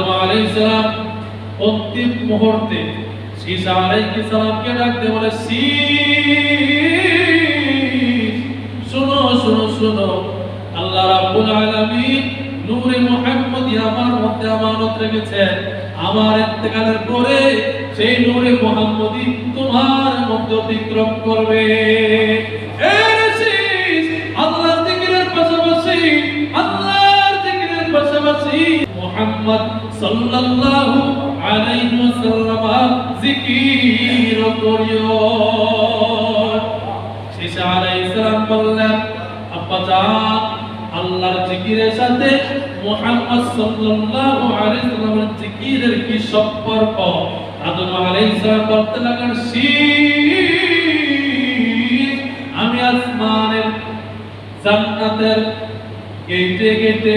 আদম আলাইহিস অন্তিম মুহূর্তে ঈসা আলাইহিস ডাকতে বলে শীষ শোনো শোনো শোনো। আল্লাহ রাব্বুল আলামিন নূরে মুহাম্মদী আমার মধ্যে আমানত রেখেছেন। আমার ইন্তেকালের পরে সেই নূরে মুহাম্মদী তোমার মধ্যে অতিক্রম করবে। আল্লাহর জিকিরের পাশাপাশি, আল্লাহর জিকিরের পাশাপাশি মুহাম্মদ সাল্লাল্লাহু আলাইহি ওয়াসাল্লাম জিকির করিও। ঈসা আলাইহিস সালাম বললেন, আব্বা আল্লাহর জিকিরের সাথে মুহাম্মদ সাল্লাল্লাহু আলাইহি ওয়াসাল্লামের জিকিরের কি সম্পর্ক? আদম আলাইহিস সালাম বলতে লাগলেন শীষ আমি আসমানের জান্নাতের গেটে গেটে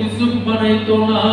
কিছু বানাইতো না।